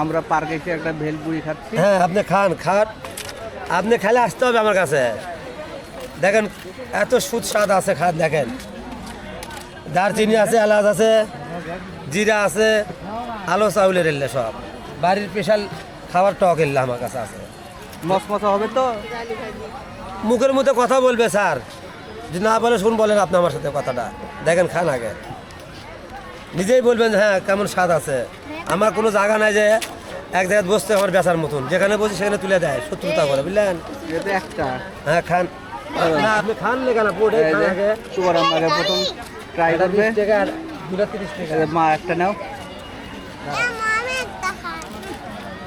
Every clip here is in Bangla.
আমরা পার্কে এসে একটা ভেলপুরি খাচ্ছি। হ্যাঁ আপনি খান খান। আপনি খেলে আসতে হবে আমার কাছে। দেখেন এত সুস্বাদ আছে খান দেখেন। দারচিনি আছে এলাচ আছে জিরা আছে আলো চাউলের এলে সব। বাড়ির স্পেশাল খাবার টক এলে আমার কাছে আছে। মশমশা হবে তো? মুখের মধ্যে কথা বলবে স্যার। যদি না বলে শুন বলেন আপনি আমার সাথে কথাটা। দেখেন খান আগে। নিজেই বলবেন যে হ্যাঁ কেমন স্বাদ আছে। আমার কোনো জায়গা নাই যে এক জায়গায় বসতে আমার বেচার মতন। যেখানে বসি সেখানে তুলে দেয় শত্রুতা করে বুঝলেন? একটা। হ্যাঁ খান। না আপনি খান নি কেন? সুগার আমাকে প্রথম ট্রাই করবে। মা একটা নাও।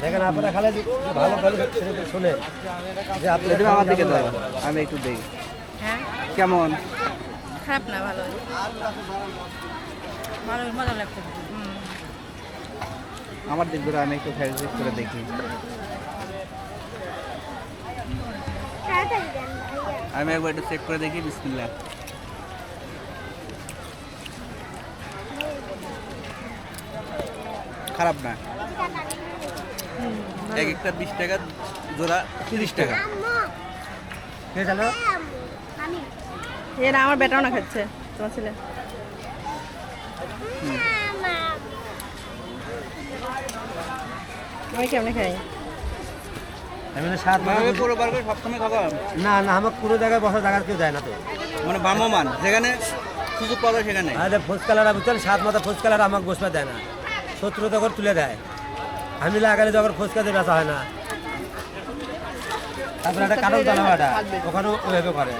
দেখেন আপনারা খালে ভালো ভালো শুনে যে আপনি আমার দিকে দাও আমি একটু দেখি। হ্যাঁ। কেমন? খারাপ না ভালো। ভালো মজা লাগছে। আমার দিক ধরে আমি একটু ফ্যাস করে দেখি। আমি একবার একটু চেক করে দেখি বিসমিল্লাহ। খারাপ না। এক একটা বিশ টাকা জোড়া তিরিশ টাকা। কে জানো এ আমার বেটাও না খাচ্ছে তোমার ছেলে। আমি কেমনে খাই? আমি বলি সাত মাথা পুরো বার করে সবসময় খাব। না না আমার কোনো জায়গায় বসার জায়গা কেউ যায় না তো। মানে যেখানে সুযোগ যায় সেখানে। আরে ফোসকালারা বুঝছেন সাত মাথা আমাকে বসবে দেয় না। শত্রু তখন তুলে দেয় আমি লাগালে যখন দিয়ে বেচা হয় না। তারপরে একটা কারণ তালা ওখানেও ওইভাবে করে।